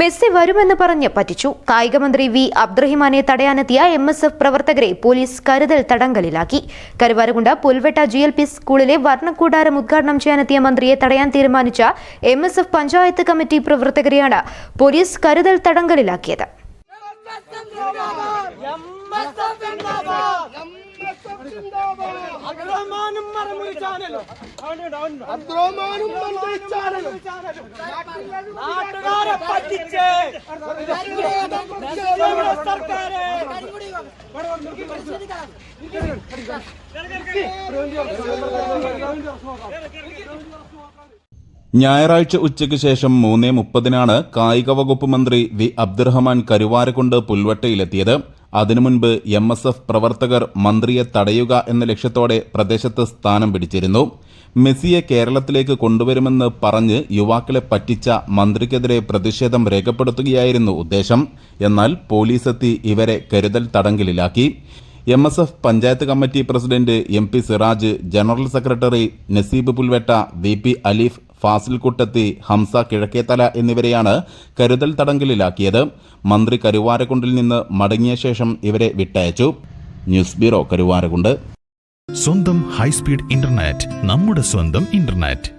Messi വരുമെന്ന് പറഞ്ഞ് പറ്റിച്ചു. കായികമന്ത്രി വി. അബ്ദുറഹിമാനെ തടയാനെത്തിയ എം എസ് എഫ് പ്രവർത്തകരെ പോലീസ് കരുതൽ തടങ്കലിലാക്കി. Karuvarakundu Pulvetta G. L. P. സ്കൂളിലെ വർണക്കൂടാരം ഉദ്ഘാടനം ചെയ്യാനെത്തിയ മന്ത്രിയെ തടയാൻ തീരുമാനിച്ച M S F panchayat committee പ്രവർത്തകരെയാണ് police കരുതൽ തടങ്കലിലാക്കിയത്. അബ്ദുറഹ്മാനും മറുപടി ചാനലും. അബ്ദുറഹ്മാനും മറുപടി ചാനലും. നാട്ടുകാരെ പറ്റിച്ച്. സർക്കാരെ. ഞായറാഴ്ച ഉച്ചയ്ക്ക് ശേഷം മൂന്നേ മുപ്പതിനാണ് കായിക വകുപ്പ് മന്ത്രി വി അബ്ദുറഹ്മാൻ കരുവാരക്കുണ്ട് പുൽവട്ടയിലെത്തിയത്. അതിനു മുൻപ് എം എസ് എഫ് പ്രവർത്തകർ മന്ത്രിയെ തടയുക എന്ന ലക്ഷ്യത്തോടെ പ്രദേശത്ത് സ്ഥാനം പിടിച്ചിരുന്നു. മെസ്സിയെ കേരളത്തിലേക്ക് കൊണ്ടുവരുമെന്ന് പറഞ്ഞ് യുവാക്കളെ പറ്റിച്ച മന്ത്രിക്കെതിരെ പ്രതിഷേധം രേഖപ്പെടുത്തുകയായിരുന്നു ഉദ്ദേശം. എന്നാൽ പോലീസെത്തി ഇവരെ കരുതൽ തടങ്കലിലാക്കി. M S F panchayat committee president M P Siraj general secretary Naseeb Pulvetta V P Aleef Fasil Kuttathi Hamsa Kizhakkethala എന്നിവരെയാണ് കരുതൽ തടങ്കലിലാക്കിയത്. മന്ത്രി കരുവാരക്കുണ്ടിൽ നിന്ന് മടങ്ങിയ ശേഷം ഇവരെ വിട്ടയച്ചു. ന്യൂസ് ബ്യൂറോ കരുവാരക്കുണ്ട് സ്വന്തം ഹൈസ്പീഡ് ഇന്റർനെറ്റ് നമ്മുടെ സ്വന്തം ഇന്റർനെറ്റ്.